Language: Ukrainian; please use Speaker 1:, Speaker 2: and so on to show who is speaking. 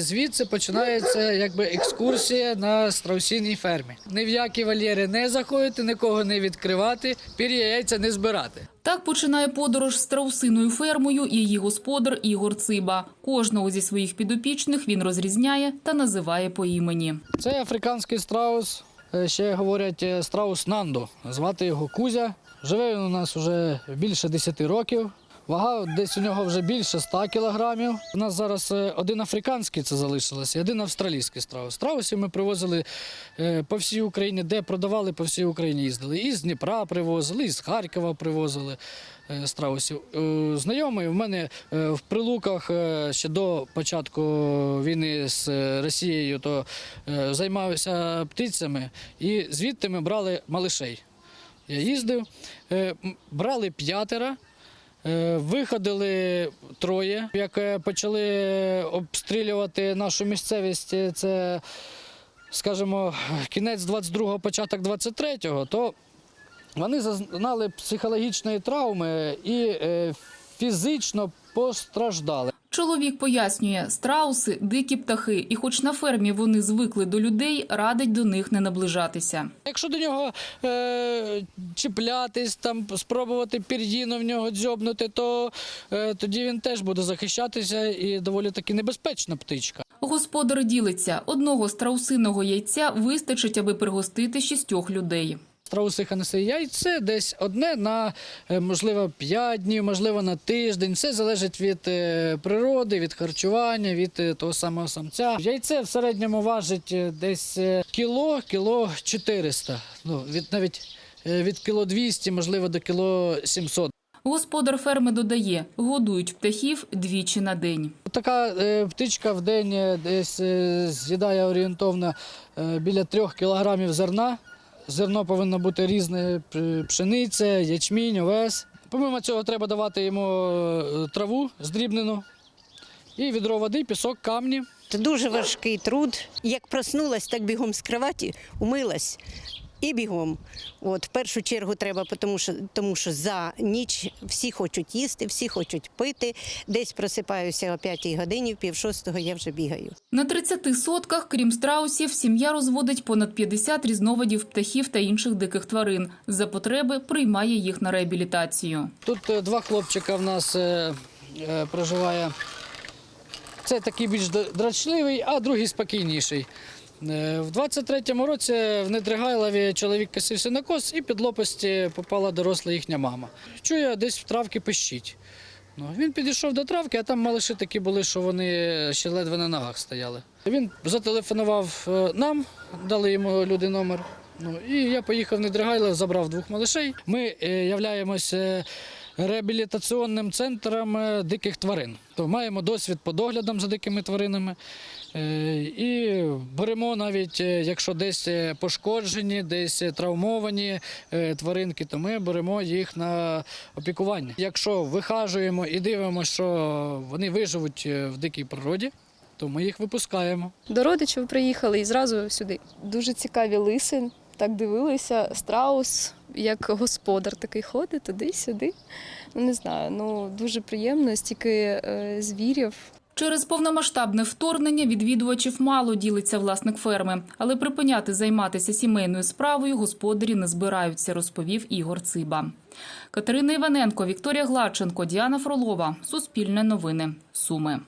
Speaker 1: Звідси починається якби екскурсія на страусіній фермі. Ні в які вольєри не заходити, нікого не відкривати, пір'я яйця не збирати.
Speaker 2: Так починає подорож з страусиною фермою і її господар Ігор Циба. Кожного зі своїх підопічних він розрізняє та називає по імені.
Speaker 1: Це африканський страус, е, ще говорять е, страус Нандо. Звати його Кузя. Живе він у нас вже більше 10 років. Вага десь у нього вже більше 100 кілограмів. У нас зараз е, один африканський це залишилося, один австралійський страус. Страусів ми привозили е, по всій Україні, де продавали, по всій Україні їздили. І з Дніпра привозили, і з Харкова привозили е, страусів. Знайомий в мене в прилуках ще до початку війни з Росією, то займався птицями, і звідти ми брали малишей. Я їздив, брали п'ятеро. Е, Виходили троє. Як е, почали обстрілювати нашу місцевість, е, це, скажімо, кінець 22-го, початок 23-го, то вони зазнали психологічної травми і фізично постраждали.
Speaker 2: Чоловік пояснює, страуси дикі птахи, і хоч на фермі вони звикли до людей, радить до них не наближатися.
Speaker 1: Якщо до нього е, чіплятись, там спробувати пір'їну в нього дзьобнути, то е, тоді він теж буде захищатися і доволі таки небезпечна птичка.
Speaker 2: Господар ділиться, одного страусиного яйця вистачить, аби пригостити шістьох людей.
Speaker 1: Страусиха несе яйце десь одне на е, можливо 5 днів, можливо на тиждень. Все залежить від е, природи, від харчування, від е, того самого самця. Яйце в середньому важить десь кіло, кіло 400. Ну, від навіть від кіло 200, можливо, до кіло 700.
Speaker 2: Господар ферми додає, годують птахів двічі на день.
Speaker 1: Така птичка в день десь з'їдає орієнтовно біля трьох кілограмів зерна. Зерно повинно бути різне, пшениця, ячмінь, овес. Помимо цього треба давати йому е, траву здрібнену і відро води, пісок, камні.
Speaker 3: Це дуже важкий труд. Як проснулась, так бігом з кроваті, умилась і бігом. От, в першу чергу треба, тому що, тому що за ніч всі хочуть їсти, всі хочуть пити. Десь просипаюся о 5 годині, в пів шостого я вже бігаю.
Speaker 2: На 30 сотках, крім страусів, сім'я розводить понад 50 різновидів птахів та інших диких тварин. За потреби приймає їх на реабілітацію.
Speaker 1: Тут е, два хлопчика в нас е, е, проживає. Це такий більш драчливий, а другий спокійніший. Е, В 23-му році в Недригайлові чоловік косився на кос і під лопасті попала доросла їхня мама. Чує, десь в травки пищить. Ну, він підійшов до травки, а там малиші такі були, що вони ще ледве на ногах стояли. Він зателефонував е, нам, дали йому люди номер. Ну, і я поїхав в Недригайлов, забрав двох малишей. Ми е, являємося реабілітаційним центром диких тварин. То маємо досвід по доглядам за дикими тваринами. Е, І беремо навіть, е, якщо десь е, пошкоджені, десь травмовані тваринки, то ми беремо їх на опікування. Якщо вихажуємо і дивимося, що вони виживуть в дикій природі, то ми їх випускаємо.
Speaker 4: До родичів приїхали і зразу сюди. Дуже цікаві лиси. Так дивилися, страус, як господар такий ходить туди-сюди. Ну не знаю, ну дуже приємно, стільки е, звірів.
Speaker 2: Через повномасштабне вторгнення відвідувачів мало ділиться власник ферми, але припиняти займатися сімейною справою господарі не збираються, розповів Ігор Циба. Катерина Іваненко, Вікторія Гладченко, Діана Фролова. Суспільне новини. Суми.